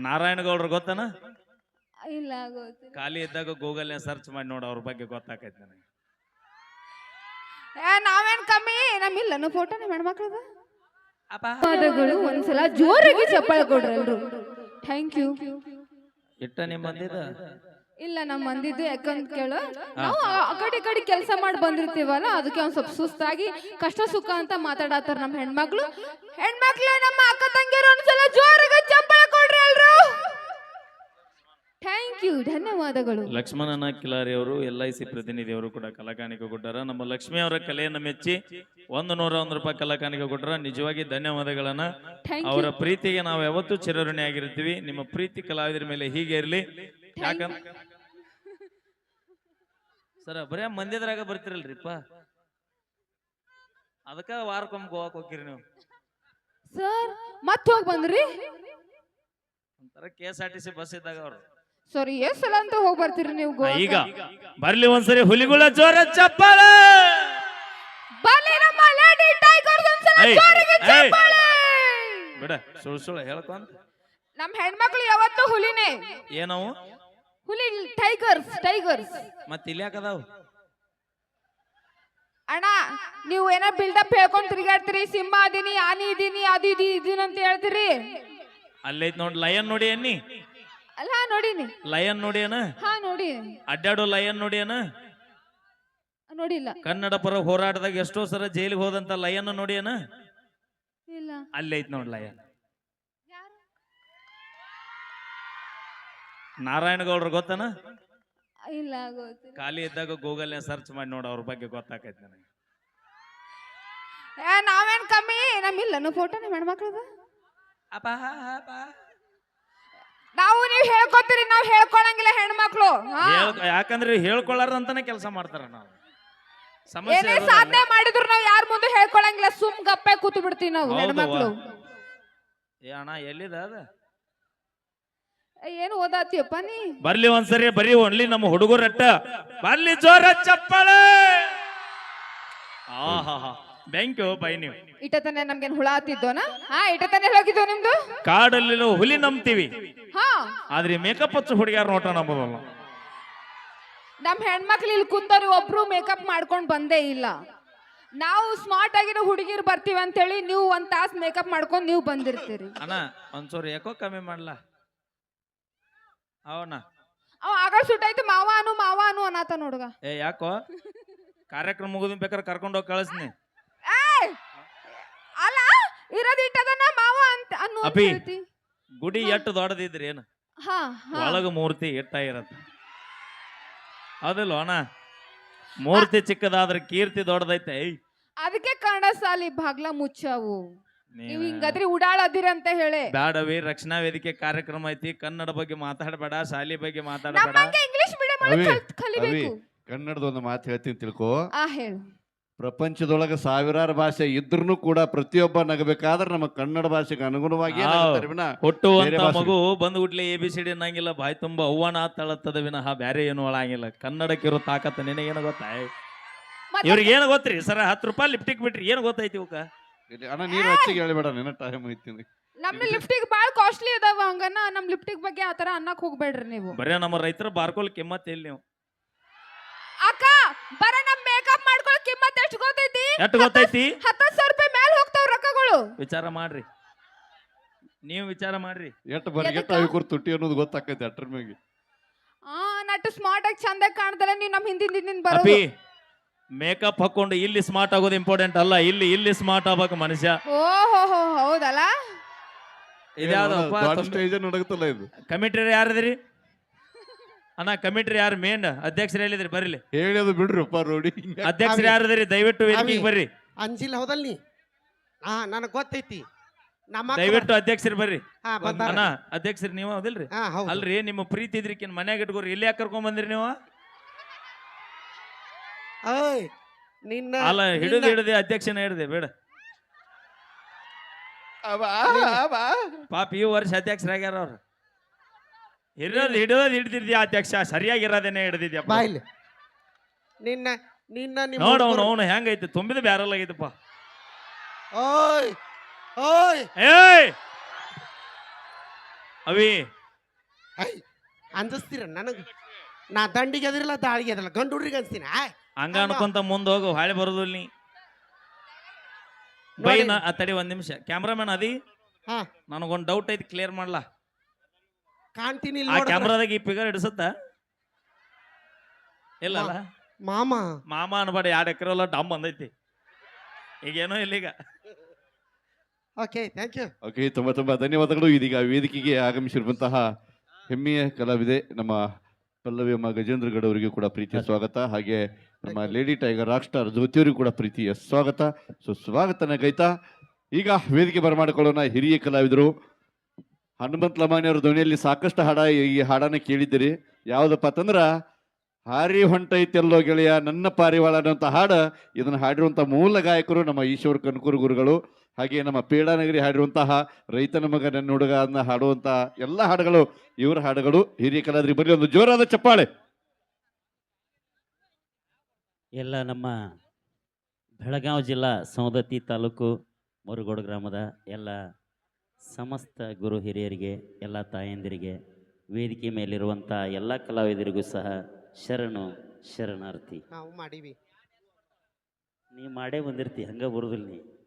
ನಾರಾಯಣಗೌಡ್ರು ಗೊತ್ತನ? ಇಲ್ಲ ಗೊತ್ತಿಲ್ಲ. ಖಾಲಿ ಇದ್ದಾಗ ಗೂಗಲ್ ಸರ್ಚ್ ಮಾಡಿ ನೋಡು ಅವ್ರ ಬಗ್ಗೆ ಗೊತ್ತಾಕೈತಿ ನನಗೆ. ಏ, ನಾವೇನ್ ಕಮ್ಮಿ? ನಮ್ಮಿಲ್ಲನು ಫೋಟೋ ನಮ್ಮ ಹೆಣ್ಮಕ್ಳದ ಅಪ್ಪ. ಪದಗಳು ಒಂದ್ಸಲ ಜೋರಾಗಿ ಚಪ್ಪಾಳೆ ಕೊಡ್ರಿ ಎಲ್ರು. ಥ್ಯಾಂಕ್ ಯು ಇಟ್ಟ ನಿಮ್ ಬಂದಿದ್ದ ಇಲ್ಲ ನಮ್ ಮಂದಿದ್ದು ಯಾಕಂತ ಕೇಳು. ನಾವು ಆ- ಆ ಕಡೆ ಈ ಕಡೆ ಕೆಲಸ ಮಾಡಿ ಬಂದಿರ್ತೀವಲ್ಲ ಅದಕ್ಕೆ ಒಂದ್ ಸ್ವಲ್ಪ ಸುಸ್ತಾಗಿ ಕಷ್ಟ ಸುಖ ಅಂತ ಮಾತಾಡತ್ತಾರ ನಮ್ಮ ಹೆಣ್ಮಕ್ಳು. ಹೆಣ್ಮಕ್ಳು ನಮ್ಮ ಅಕ್ಕ ತಂಗಿಯರು ಒಂದ್ಸಲ ಜೋರಾಗಿ ಚಪ್ಪಾಳೆ ಥ್ಯಾಂಕ್ ಯು ಧನ್ಯವಾದಗಳು. ಲಕ್ಷ್ಮಣನ ಕಿಲಾರಿ ಅವರು ಎಲ್ ಐ ಸಿ ಪ್ರತಿನಿಧಿಯವರು ಕೂಡ ಕಲಾಕಾಣಿಕೆ ಕೊಟ್ಟಾರ. ನಮ್ಮ ಲಕ್ಷ್ಮಿ ಅವರ ಕಲೆಯನ್ನು ಮೆಚ್ಚಿ ಒಂದು ನೂರ ಒಂದು ರೂಪಾಯಿ ಕಲಾಕಾಣಿಕೆ ಕೊಟ್ಟರ. ನಿಜವಾಗಿ ಧನ್ಯವಾದಗಳನ್ನ. ಅವರ ಪ್ರೀತಿಗೆ ನಾವು ಯಾವತ್ತೂ ಚಿರಋಣಿ ಆಗಿರ್ತೀವಿ. ನಿಮ್ಮ ಪ್ರೀತಿ ಕಲಾವಿದರ ಮೇಲೆ ಹೀಗೆ ಇರಲಿ. ಯಾಕಂತ ಸರ ಬರೇ ಮಂದಿದ್ರಾಗ ಬರ್ತಿರಲ್ರಿಪ್ಪ. ಅದಕ್ಕ ವಾರಕ್ಕೊಮ್ಮೆ ಗೋವಾಕ್ ಹೋಗಿರಿ ನೀವು. ಸರ್ ಮತ್ತೆ ಹೋಗಿ ಬಂದ್ರಿ? ಒಂಥರ K S R T C bus ಇದ್ದಾಗ ಅವರು. ಸರಿ ಎಷ್ಟ್ ಸಲ ಅಂತ ಹೋಗಿ ಬರ್ತೀರಿ ನೀವು? ಈಗ ಬರ್ಲಿ ಒಂದ್ಸರಿ ಹುಲಿಗುಳ ಜೋರ ಚಪ್ಪಾಳ. ಬರ್ಲಿ ನಮ್ಮ ಒಂದ್ಸಲ ಏಯ್, ಜೋರಾಗಿ ಏಯ್. ಚಪ್ಪಾಳೆ. ಬಿಡ ಸುಳ್ ಸುಳ್ಳು ಹೇಳ್ಕೊಂತ ನಮ್ ಹೆಣ್ಮಕ್ಳು ಯಾವತ್ತೂ ಹುಲಿನೇ. ಏನವು? ಹುಲಿ ಟೈಗರ್ಸ್ ಟೈಗರ್ಸ್ ಮತ್ ಇಲ್ಲಿ ಯಾಕದಾವು ಅಣ್ಣ ನೀವು ಏನೋ ಬಿಲ್ಡಪ್ ಹೇಳ್ಕೊಂಡ್ ತಿರುಗಾಡ್ತೀರಿ ಸಿಂಹ ಅದೀನಿ ಆನಿ ಇದೀನಿ ಅದು ಇದು ಇದೀನಿ ಅಂತ ಹೇಳ್ತೀರಿ? ಅಲ್ಲೈತ್ ನೋಡ್ ಲಯನ್ ನೋಡಿ ಅನ್ನಿ ಅಲ್ಲ ನೋಡಿನಿ. ಲಯನ್ ನೋಡಿ ಅನ ಹಾ ನೋಡಿ ಅಡ್ಡಾಡೋ ಲಯನ್ ನೋಡಿ ಅನ ನೋಡಿಲ್ಲ. ಕನ್ನಡ ಪರ ಹೋರಾಟದಾಗ ಎಷ್ಟೋ ಸಲ ಜೈಲಿಗೆ ಹೋದಂತ ಲಯನ್ ನೋಡಿ ಇಲ್ಲ. ಇಲ್ಲ ಐತ್ ನೋಡ್ ಲಯನ್ ನಾರಾಯಣಗೌಡ್ರು ಗೊತ್ತನ? ಇಲ್ಲ ಗೊತ್ತಿಲ್ಲ. ಖಾಲಿ ಇದ್ದಾಗ ಗೂಗಲ್ ಸರ್ಚ್ ಮಾಡಿ ನೋಡ ಅವ್ರ ಬಗ್ಗೆ ಗೊತ್ತಾಕೈತಿ ನನಗೆ. ಏ, ನಾವೇನ್ ಕಮ್ಮಿ? ಮೇಡಮ್ ಫೋಟೋ ನಮ್ಮ ಹೆಣ್ಮಕ್ಳದ ನೀವು ಹೇಳ್ಕೊತೀರಿ ನಾವ್ ಹೇಳ್ಕೊಳಂಗಿಲ್ಲ ಹೆಣ್ಮಕ್ಳು. ಹಾ. ಹೇಳ್- ಯಾಕಂದ್ರೆ ಹೇಳ್ಕೊಳ್ಳಾರ್ದಂತಾನೆ ಕೆಲಸ ಮಾಡ್ತಾರ ನಾವು. ಸಮಸ್ಯೆ ಏನೇ ಸಾಧನೆ ಮಾಡಿದ್ರು ನಾವ್ ಯಾರ ಮುಂದೆ ಹೇಳ್ಕೊಳಂಗಿಲ್ಲ ಸುಮ್ ಗಪ್ಪೆ ಕೂತು ಬಿಡ್ತೀವಿ ನಾವು. ಹೌದವ್ವ. ಹೆಣ್ಮಕ್ಳು. ಏ ಅಣ್ಣ ಎಲ್ಲಿದ ಅದ? ಏ, ಏನ್ ಓದಾತಿಯಪ್ಪ ನೀ? ಬರ್ಲಿ ಒಂದ್ಸರಿ ಬರೀ ಒನ್ಲಿ ನಮ್ಮ ಹುಡುಗರಟ್ಟ. ಬರ್ಲಿ ಜೋರ ಹಾ ಆಹಾ ಬ್ಯಾಂಕ್ ಬೈ ನೀವು. ಇಟತನೆ ನಮ್ಗೇನ್ ಹುಳ ಹತ್ತಿದ್ದೋನ? ಹಾ ಇಟತನೆ ಹೋಗಿದ್ದು ನಿಮ್ದು? ಕಾಡಲ್ಲಿರೋ ಹುಲಿ ನಂಬ್ತೀವಿ. ಹಾ. ಆದ್ರೆ ಮೇಕಪ್ ಹಚ್ಚ ಹುಡುಗ್ಯಾರ ನೋಟ ನಂಬೋದಲ್ಲ. ನಮ್ ಹೆಣ್ಮಕ್ಳು ಇಲ್ಲಿ ಕುಂತವ್ರು ಒಬ್ರು ಮೇಕಪ್ ಮಾಡ್ಕೊಂಡು ಬಂದೇ ಇಲ್ಲ. ನಾವು ಸ್ಮಾರ್ಟ್ ಆಗಿರೋ ಹುಡುಗಿರು ಬರ್ತೀವಿ ಅಂತೇಳಿ ನೀವು ಒಂದ್ ತಾಸ್ ಮೇಕಪ್ ಮಾಡ್ಕೊಂಡು ನೀವು ಬಂದಿರ್ತೀರಿ. ಅಣ್ಣ ಒಂಚೂರು ಯಾಕೋ ಕಮ್ಮಿ ಮಾಡ್ಲಾ? ಅವನ ಅವ ಆಗ ಸುಟ್ಟಾಯ್ತು ಮಾವ ಅನು ಮಾವ ಅನು ಅನ್ನತ ನೋಡ್ಗ. ಏ ಯಾಕೋ? ಕಾರ್ಯಕ್ರಮ ಮುಗಿದ್ ಬೇಕಾದ್ರೆ ಕರ್ಕೊಂಡು ಹೋಗಿ ಕಳಿಸ್ನಿ! ಅಲ್ಲ ಇರೋದ್ ಇಟ್ಟದನ್ನ ಮಾವ ಅಂತ ಅನ್ನೋ. ಹೇಳ್ತಿ. ಗುಡಿ ಎಷ್ಟು ದೊಡ್ಡದಿದ್ರಿ ಏನು? ಹಾ ಹಾ. ಒಳಗ ಮೂರ್ತಿ ಇಟ್ಟ ಇರತ್ತ. ಹೌದಿಲ್ಲ ಅಣ್ಣ? ಮೂರ್ತಿ ಚಿಕ್ಕದಾದ್ರೆ ಕೀರ್ತಿ ದೊಡ್ಡದೈತೆ ಏಯ್. ಅದಕ್ಕೆ ಕನ್ನಡ ಸಾಲಿ ಬಾಗ್ಲ ಮುಚ್ಚಾವು. ನೀವು ನೀವ್ ಹಿಂಗದ್ರಿ ಉಡಾಳದಿರಿ ಅಂತ ಹೇಳಿ. ಬ್ಯಾಡವಿ ರಕ್ಷಣಾ ವೇದಿಕೆ ಕಾರ್ಯಕ್ರಮ ಐತಿ ಕನ್ನಡ ಬಗ್ಗೆ ಮಾತಾಡಬೇಡ ಶಾಲಿ ಬಗ್ಗೆ ಮಾತಾಡಬೇಡ. ನಮ್ಮಂಗೆ ಇಂಗ್ಲಿಷ್ ಮೀಡಿಯಂ ಅವಿ, ಕಲಿಬೇಕು. ಕನ್ನಡದ ಒಂದು ಮಾತು ಹೇಳ್ತೀನಿ ತಿಳ್ಕೋ. ಆ ಹೇಳು. ಪ್ರಪಂಚದೊಳಗೆ ಸಾವಿರಾರು ಭಾಷೆ ಇದ್ರೂ ಕೂಡ ಪ್ರತಿಯೊಬ್ಬ ನಗಬೇಕಾದ್ರೆ ನಮ್ಮ ಕನ್ನಡ ಭಾಷೆಗೆ ಅನುಗುಣವಾಗಿ ಹೌದ್. ವಿನ ಬೇರೆ ಹುಟ್ಟುವಂತ ಭಾಷೆ. ಮಗು ಬಂದ್ಗುಟ್ಲೆ ಎ ಬಿ ಸಿ ಡಿ ಅನ್ನಂಗಿಲ್ಲ ಬಾಯ್ ತುಂಬಾ ಅವ್ವನ ತಳತ್ತದ ವಿನಃ ಬ್ಯಾರೆ ಏನು ಕನ್ನಡಕ್ಕ ಇರೋ ತಾಕತ್ತ ನಿನಗೇನು ಗೊತ್ತಾ? ಮತ್ತೆ? ಇವ್ರಿಗೆ ಏನು ಗೊತ್ತ್ರಿ ಸರ ಹತ್ತು ರೂಪಾಯಿ ಲಿಫ್ಟಿಗೆ ಬಿಟ್ರಿ ಏನು ಗೊತ್ತೈತಿ ಇವಕ್ಕ ಇಲ್ಲಿ ಅಣ್ಣ ನೀನು ಹೆಚ್ಚಿಗೆ ಹೇಳಬೇಡ ನಿನ್ನ ಟೈಮ್ ಐತಿ ನಮ್ಮ ಲಿಫ್ಟಿಗೆ ಬಾಳ ಕಾಸ್ಟ್ಲಿ ಅದಾವ ಹಂಗನ ನಮ್ ಲಿಫ್ಟಿಗ್ ಬಗ್ಗೆ ಆತರ ಅನ್ನಕ್ ಹೋಗ್ಬೇಡ್ರಿ ನೀವು. ಬರೇ ನಮ್ಮ ರೈತರ ಬಾರ್ಕೋಲ್ ಕಿಮ್ಮತ್ ಇಲ್ಲ ನೀವು? ಅಕ್ಕ ಬರ ನಮ್ ಮೇಕಪ್ ಮಾಡ್ಕೊಳಕ್ ಕಿಮ್ಮತ್ ಎಷ್ಟು ಗೊತ್ತೈತಿ ಎಷ್ಟು ಗೊತ್ತೈತಿ? ಹತ್ತ ಸಾವಿರ ರೂಪಾಯಿ ಮೇಲೆ ಹೋಗ್ತಾವ ರೊಕ್ಕಗಳು. ವಿಚಾರ ಮಾಡ್ರಿ. ನೀವು ವಿಚಾರ ಮಾಡ್ರಿ. ಎಷ್ಟು ಬರೀ ಎಷ್ಟು ಅವಿ ಅವಿಕೂರ್ ತುಟಿ ಅನ್ನೋದು ಗೊತ್ತಾಕೈತಿ ಅಟ್ರ ಮ್ಯಾಗೆ. ಆ ನಟ್ಟು ಸ್ಮಾರ್ಟ್ ಆಗಿ ಚಂದ ಕಾಣ್ತಲ್ಲ ನೀವು ನಮ್ಮ ಹಿಂದಿನ ಹಿಂದಿನ ಬರೋದು. ಅಪಿ ಮೇಕಪ್ ಹಾಕೊಂಡು ಇಲ್ಲಿ ಸ್ಮಾರ್ಟ್ ಆಗೋದು ಇಂಪಾರ್ಟೆಂಟ್ ಅಲ್ಲ. ಇಲ್ಲಿ ಇಲ್ಲಿ ಸ್ಮಾರ್ಟ್ ಆಗ್ಬೇಕು ಮನುಷ್ಯ. ಓಹೋ ಹೋ ಹೌದಲ್ಲ? ಇದ್ಯಾವ್ದಪ್ಪ ದೊಡ್ಡ ಸ್ಟೇಜ್ ನಡಗತ್ತಲ್ಲ ಇದು. ಕಮಿಟ್ರಿ ಯಾರದ್ರಿ? ಅಣ್ಣ ಕಮಿಟ್ರಿ ಯಾರು? ಮೇನ್ ಅಧ್ಯಕ್ಷರು ಹೇಳಿದ್ರಿ ಬರ್ಲಿ ಹೇಳೋದು ಬಿಡ್ರಿಪ್ಪ ರೋಡಿ ಅಧ್ಯಕ್ಷರು ಯಾರದ್ರಿ? ದಯವಿಟ್ಟು ವೇದಿಕೆಗೆ. ಬರ್ರಿ. ಅಂಜಿಲ್ಲ ಹೌದಲ್ ನೀ? ಹಾ ನನಗ್ ಗೊತ್ತೈತಿ. ನಮ್ಮ ದಯವಿಟ್ಟು ಅಧ್ಯಕ್ಷರು ಬರ್ರಿ. ಹಾ ಬಂದಾರ ಅಣ್ಣ ಅಧ್ಯಕ್ಷರು ನೀವು ಹೌದಿಲ್ರಿ? ಹಾ ಹೌದು. ಅಲ್ರಿ ನಿಮ್ಮ ಪ್ರೀತಿ ಇದ್ರಿಕಿನ್ ಮನ್ಯಾಗ ಇಟ್ಕೋರಿ. ಇಲ್ಲಿ ಯಾಕೆ ಕರ್ಕೊಂಡ್ ಬಂದ್ರಿ ನೀವು? ನಿನ್ನ ಅಲ್ಲ ಹಿಡಿದು ನಿನ್ನ- ಹಿಡಿದೆ ಅಧ್ಯಕ್ಷನ ಹಿಡಿದೆ ಬೇಡ. ಪಾಪ ಈ ವರ್ಷ ಅಧ್ಯಕ್ಷರಾಗ್ಯಾರ ಅವ್ರು. ಹಿಡಿಯೋದು ಹಿಡಿಯೋದು ಹಿಡ್ದಿದ್ಯಾ ಅಧ್ಯಕ್ಷ? ಸರಿಯಾಗಿರೋದೇನೆ ಹಿಡ್ದಿದ್ಯಪ್ಪ ಇಲ್ಲಿ. ನಿನ್ನ ನಿನ್ನ ನಿಮ್ಮ ನೋಡ ಅವನು ಅವನು ಹೆಂಗೈತಿ? ತುಂಬಿದ ಬ್ಯಾರಲ್ ಆಗೈತಪ್ಪ ಓಯ್ ಓಯ್. ಏಯ್! ಅವಿ. ಐ ಅಂಜಿಸ್ತೀರ ನನಗೆ? ನಾ ದಂಡಿಗೆ ಅದಿರಲ್ಲ ದಾಳಿಗೆ ಅದಲ್ಲ ಗಂಡು ಹುಡ್ರಿಗೆ ಅನ್ಸ್ತೀನಿ ಆಯ್ ಹಂಗ ಅನ್ಕೊಂತ ಮುಂದ್ ಹೋಗು ಹಾಳೆ ಬರೋದು ಬೈ ನೋಡಿ. ನಾ ಆ, ತಡಿ ಒಂದ್ ನಿಮಿಷ. ಕ್ಯಾಮ್ರಾಮನ್ ಅದಿ. ಹಾ. ನನಗೊಂದು ಡೌಟ್ ಐತಿ ಕ್ಲಿಯರ್ ಮಾಡ್ಲಾ? ಕಾಣ್ತೀನಿ ಆ ಕ್ಯಾಮ್ರಾದಾಗ ಈ ಫಿಗರ್ ಹಿಡಿಸುತ್ತ? ಇಲ್ಲ ಅಲ್ಲ? ಮಾಮ. ಮಾಮ ಅನ್ಬೇಡ ಎರಡು ಎಕರೆ ಎಲ್ಲ ಡಮ್ ಬಂದೈತಿ. ಈಗೇನೋ ಇಲ್ಲೀಗ. ಓಕೆ ಥ್ಯಾಂಕ್ ಯು ಓಕೆ ತುಂಬಾ ತುಂಬಾ ಧನ್ಯವಾದಗಳು. ಇದೀಗ ವೇದಿಕೆಗೆ ಆಗಮಿಸಿರುವಂತಹ ಹೆಮ್ಮೆಯ ಕಲಾವಿದೆ ನಮ್ಮ ಪಲ್ಲವಿ ಅಮ್ಮ ಗಜೇಂದ್ರ ಗಡ್ ಅವರಿಗೂ ಕೂಡ ಪ್ರೀತಿಯ ಸ್ವಾಗತ. ಹಾಗೆ ನಮ್ಮ ಲೇಡಿ ಟೈಗರ್ ರಾಕ್ ಸ್ಟಾರ್ ಜ್ಯೋತಿಯವರಿಗೂ ಕೂಡ ಪ್ರೀತಿಯ ಸ್ವಾಗತ. ಸೊ ಸ್ವಾಗತನ ಗೈತಾ. ಈಗ ವೇದಿಕೆ ಬರಮಾಡಿಕೊಳ್ಳೋಣ ಹಿರಿಯ ಕಲಾವಿದರು. ಹನುಮಂತ ಲಮಾಣಿಯವ್ರ ಧ್ವನಿಯಲ್ಲಿ ಸಾಕಷ್ಟು ಹಾಡ ಈ ಹಾಡನ್ನ ಕೇಳಿದ್ದೀರಿ. ಯಾವುದಪ್ಪ ಅಂತಂದ್ರ, ಹಾರಿ ಹೊಂಟೈತೆಲ್ಲೋ ಗೆಳೆಯ, ನನ್ನ ಪಾರಿವಾಳ ಅನ್ನುವಂಥ ಹಾಡು. ಇದನ್ನು ಹಾಡಿರುವಂಥ ಮೂಲ ಗಾಯಕರು ನಮ್ಮ ಈಶ್ವರ ಕನಕೂರು ಗುರುಗಳು ಹಾಗೆ ನಮ್ಮ ಪೇಡಾನಗರಿ ಹಾಡಿರುವಂತಹ ರೈತನ ಮಗ, ನನ್ನ ಹುಡುಗ ಅನ್ನ ಹಾಡುವಂತಹ ಎಲ್ಲ ಹಾಡುಗಳು, ಇವರ ಹಾಡುಗಳು ಹಿರಿಯ ಕಲಾದ್ರಿ ಬರೀ ಒಂದು ಜೋರಾದ ಚಪ್ಪಾಳೆ. ಎಲ್ಲ ನಮ್ಮ ಬೆಳಗಾವಿ ಜಿಲ್ಲಾ ಸೌದತ್ತಿ ತಾಲೂಕು ಮುರುಗೋಡು ಗ್ರಾಮದ ಎಲ್ಲ ಸಮಸ್ತ ಗುರು ಹಿರಿಯರಿಗೆ ಎಲ್ಲ ತಾಯಂದಿರಿಗೆ ವೇದಿಕೆ ಮೇಲಿರುವಂಥ ಎಲ್ಲ ಕಲಾವಿದರಿಗೂ ಸಹ ಶರಣು ಶರಣಾರ್ಥಿ. ನಾವು ಮಾಡೀವಿ. ನೀ ಮಾಡೇ ಬಂದಿರ್ತಿ ಹಂಗೆ ಬರುದಿಲ್ಲ ನೀ.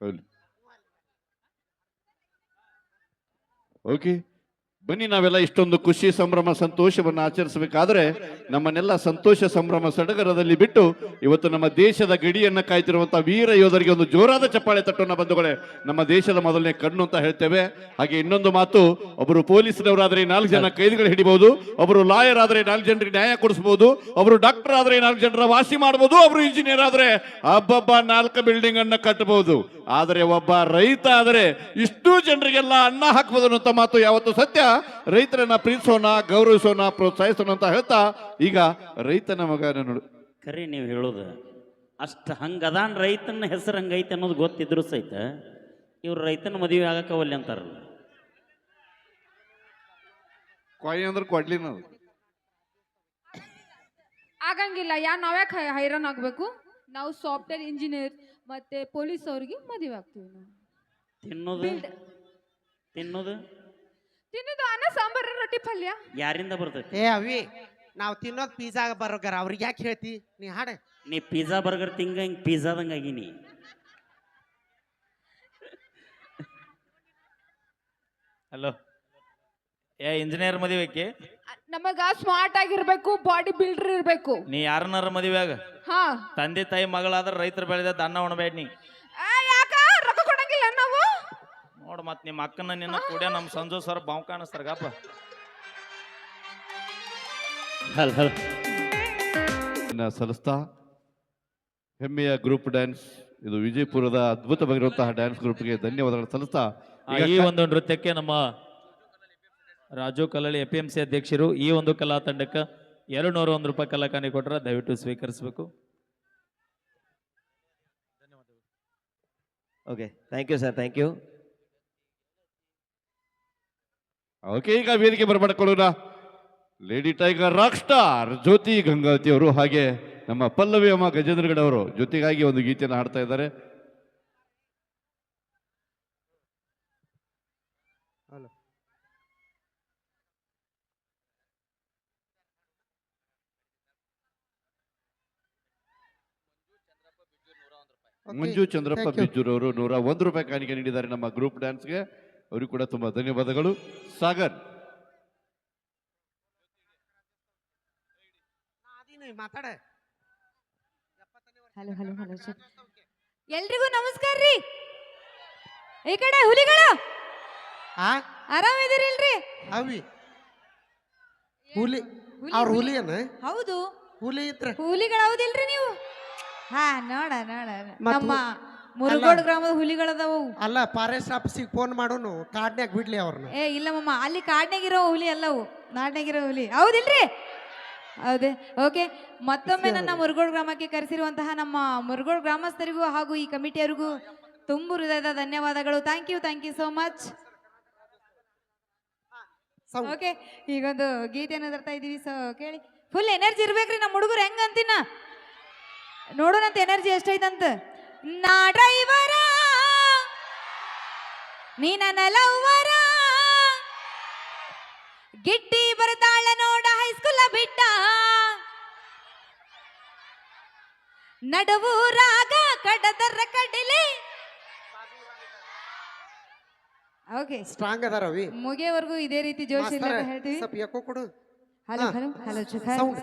Öyle. Okay. ಬನ್ನಿ ನಾವೆಲ್ಲ ಇಷ್ಟೊಂದು ಖುಷಿ, ಸಂಭ್ರಮ, ಸಂತೋಷವನ್ನು ಆಚರಿಸಬೇಕಾದ್ರೆ ನಮ್ಮನ್ನೆಲ್ಲ ಸಂತೋಷ, ಸಂಭ್ರಮ ಸಡಗರದಲ್ಲಿ ಬಿಟ್ಟು ಇವತ್ತು ನಮ್ಮ ದೇಶದ ಗಡಿಯನ್ನ ಕಾಯ್ತಿರುವಂತಹ ವೀರ ಯೋಧರಿಗೆ ಒಂದು ಜೋರಾದ ಚಪ್ಪಾಳೆ ತಟ್ಟೋಣ ಬಂಧುಗಳೇ. ನಮ್ಮ ದೇಶದ ಮೊದಲನೇ ಕಣ್ಣು ಅಂತ ಹೇಳ್ತೇವೆ. ಹಾಗೆ ಇನ್ನೊಂದು ಮಾತು ಒಬ್ಬರು ಪೊಲೀಸ್ನವರಾದ್ರೆ ನಾಲ್ಕು ಜನ ಕೈದಿಗಳು ಹಿಡಿಬಹುದು ಒಬ್ಬರು ಲಾಯರ್ ಆದ್ರೆ ನಾಲ್ಕು ಜನರಿಗೆ ನ್ಯಾಯ ಕೊಡಿಸಬಹುದು ಒಬ್ಬರು ಡಾಕ್ಟರ್ ಆದ್ರೆ ನಾಲ್ಕು ಜನರ ವಾಸಿ ಮಾಡಬಹುದು ಒಬ್ಬರು ಇಂಜಿನಿಯರ್ ಆದ್ರೆ ಹಬ್ಬಬ್ಬ ನಾಲ್ಕು ಬಿಲ್ಡಿಂಗ್ ಅನ್ನ ಕಟ್ಟಬಹುದು. ಆದರೆ ಒಬ್ಬ ರೈತ ಆದರೆ ಇಷ್ಟು ಜನರಿಗೆಲ್ಲ ಅನ್ನ ಹಾಕಬಹುದು ಅನ್ನುವಂಥ ಮಾತು ಯಾವತ್ತು ಸತ್ಯ. ರೈತರನ್ನ ಪ್ರೀತಿಸೋಣ ಗೌರವಿಸೋಣ ಪ್ರೋತ್ಸಾಹಿಸೋಣ ಅಂತ ಹೇಳ್ತಾ ಈಗ ರೈತನ ಮಗ ನೋಡು. ಖರೆ ನೀವು ಹೇಳೋದು. ಅಷ್ಟು ಹಂಗದಾನ್ ರೈತನ ಹೆಸರು ಹಂಗೈತೆ ಅನ್ನೋದು ಗೊತ್ತಿದ್ರು ಸಹಿತ ಇವ್ರು ರೈತನ ಮದುವೆ ಆಗಕ್ಕೆ ಒಲ್ಲೆ ಅಂತಾರಲ್ಲ. ಕೊಯ್ ಅಂದ್ರೆ ಕೊಡ್ಲಿ ನಾವು ಆಗಂಗಿಲ್ಲ ಯಾ ನಾವ್ಯಾಕೆ ಹೈ- ಹೈರಾಣ ಆಗ್ಬೇಕು? ನಾವು ಸಾಫ್ಟ್ವೇರ್ ಇಂಜಿನಿಯರ್ ಮತ್ತೆ ಪೊಲೀಸ್ ಅವ್ರಿಗೆ ಮದುವೆ ಆಗ್ತೀವಿ ನಾವು. ತಿನ್ನೋದು? ತಿನ್ನೋದು? ತಿನ್ನೋದು ಅನ್ನ ಸಾಂಬಾರು ರೊಟ್ಟಿ ಪಲ್ಯ? ಯಾರಿಂದ ಬರ್ತೈತಿ? ಏ ಅವಿ ನಾವು ತಿನ್ನೋದು ಪಿಜ್ಜಾ ಬರ್ಗರ್ ಅವ್ರಿಗೆ ಯಾಕೆ ಹೇಳ್ತಿ? ನೀ ಹಾಡೆ. ನೀ ಪಿಜ್ಜಾ ಬರ್ಗರ್ ತಿಂಗ ಹಿಂಗೆ ಪಿಜ್ಜಾದಂಗೆ ಆಗಿನಿ. ಹಲೋ ಏ ಇಂಜಿನಿಯರ್ ಮದುವೆಕ್ಕೆ ನಮಗ ಸ್ಮಾರ್ಟ್ ಆಗಿರ್ಬೇಕು ಬಾಡಿ ಬಿಲ್ಡರ್ ಇರ್ಬೇಕು. ನೀ ಯಾರನ್ನಾರ ಮದುವೆಯಾಗ ಹಾ. ತಂದೆ ತಾಯಿ ಮಗಳಾದ್ರೆ ರೈತರು ಬೆಳೆದ ದನ್ನ ಉಣಬೇಡ ನೀ ಆ, ಯಾಕ ರೊಕ್ಕ ಕೊಡಂಗಿಲ್ಲ ನಾವು ನೋಡ್ ಮತ್ ನಿಮ್ಮ ಅಕ್ಕನ ನಿನ್ನ ಕೂಡ ನಮ್ಮ ಸಂಜು ಸರ್ ಬಾವು ಕಾಣಿಸ್ತಾರ ಗಪ್ಪ. ಹಲ್ ಹಲ್. ಸಲ್ಲಿಸ್ತಾ ಹೆಮ್ಮೆಯ ಗ್ರೂಪ್ ಡ್ಯಾನ್ಸ್ ಇದು ವಿಜಯಪುರದ ಅದ್ಭುತವಾಗಿರುವಂತಹ ಡ್ಯಾನ್ಸ್ ಗ್ರೂಪ್ಗೆ ಧನ್ಯವಾದಗಳು ಸಲ್ಲಿಸ್ತಾ. ಆ, ಈ ಒಂದು ನೃತ್ಯಕ್ಕೆ ನಮ್ಮ Raju Kallalli A P M C ಅಧ್ಯಕ್ಷರು ಈ ಒಂದು ಕಲಾ ತಂಡಕ್ಕೆ ಎರಡು ನೂರ ಒಂದು ರೂಪಾಯಿ ಕಲಾಕಾನಿ ಕೊಟ್ಟರೆ ದಯವಿಟ್ಟು ಸ್ವೀಕರಿಸಬೇಕು. Okay thank you sir thank you okay ಈಗ ವೇದಿಕೆ ಬರಮಾಡಿಕೊಳ್ಳೋಣ lady tiger rock star Jyothi Gangavathi ಅವರು ಹಾಗೆ ನಮ್ಮ ಪಲ್ಲವಿ ಅಮ್ಮ ಗಜೇಂದ್ರಗಡ ಅವರು ಜೊತೆಗಾಗಿ ಒಂದು ಗೀತೆಯನ್ನು ಹಾಡ್ತಾ ಇದ್ದಾರೆ. ಮಂಜು ಚಂದ್ರಪ್ಪ ಬಿಜ್ಜೂರವರು ನೂರ ಒಂದು ರೂಪಾಯಿ ಕಾಣಿಕೆ ನೀಡಿದ್ದಾರೆ ನಮ್ಮ ಗ್ರೂಪ್ ಡ್ಯಾನ್ಸ್ಗೆ ಅವರಿಗೂ ಕೂಡ ತುಂಬಾ ಧನ್ಯವಾದಗಳು. ಸಾಗರ್. ಮಾತಾಡ. ಹಲೋ ಹಲೋ ಸರ್ ಎಲ್ರಿಗೂ ನಮಸ್ಕಾರ ರೀ. ಈ ಕಡೆ ಹುಲಿಗಳು. ಆ? ಆರಾಮಿದಿರಿಲ್ರಿ ಅವಿ. ಹುಲಿ ಅವ್ರ ಹುಲಿ? ಏನ ಹೌದು. ಹುಲಿ ಇತ್ರ ಹುಲಿಗಳು ಹೌದಿಲ್ರಿ ನೀವು? ಹಾ ನೋಡ ನೋಡ ನಮ್ಮ ಮುರುಗೋಡ್ ಗ್ರಾಮದ ಹುಲಿಗಳದಾವು. ಅಲ್ಲ ಫಾರೆಸ್ಟ್ ಆಫೀಸಿಗೆ ಫೋನ್ ಮಾಡೋನು ಕಾಡ್ನ್ಯಾಗ ಬಿಡ್ಲಿ ಅವ್ರನ್ನ ಏ ಇಲ್ಲ ಮಮ್ಮ ಅಲ್ಲಿ ಕಾಡ್ನಾಗಿರೋ ಹುಲಿ ಅಲ್ಲವು ನಾಡ್ನಾಗಿರೋ ಹುಲಿ. ಹೌದಿಲ್ರಿ? ಹೌದೇ ಓಕೆ. ಮತ್ತೊಮ್ಮೆ ನನ್ನ ಮುರುಗೋಡ್ ಗ್ರಾಮಕ್ಕೆ ಕರೆಸಿರುವಂತಹ ನಮ್ಮ ಮುರುಗೋಡ್ ಗ್ರಾಮಸ್ಥರಿಗೂ ಹಾಗೂ ಈ ಕಮಿಟಿಯವರಿಗೂ ತುಂಬು ಹೃದಯದ ಧನ್ಯವಾದಗಳು. Thank you thank you so much okay ಈಗೊಂದು ಗೀತೆಯನ್ನು ತರ್ತಾ ಇದೀವಿ ಸೊ ಕೇಳಿ. ಫುಲ್ ಎನರ್ಜಿ ಇರ್ಬೇಕ್ರಿ ನಮ್ಮ ಹುಡುಗರು ಹೆಂಗ ಅಂತಿನ ನೋಡೋಣಂತ ಎನರ್ಜಿ ಎಷ್ಟೈತಂತ? ನಾ ನೀನ ನೀ ಗಿಡ್ಡಿ ಬರ್ತಾಳ ನೋಡ ಹೈಸ್ಕೂಲ ಬಿಟ್ಟ. ನಡುವೂರಾಗ ಕಡದರ ಕಡಿಲೆ. ಓಕೆ. ಸ್ಟ್ರಾಂಗ್ ಅದ ರವಿ ಮುಗಿಯವರೆಗೂ ಇದೇ ರೀತಿ ಜೋಶ್ ಇಲ್ಲ ಅಂತ ಹೇಳ್ತೀವಿ. ಸ್ವಲ್ಪ ಯಾಕೋ ಕೊಡು. Hello hello hello sound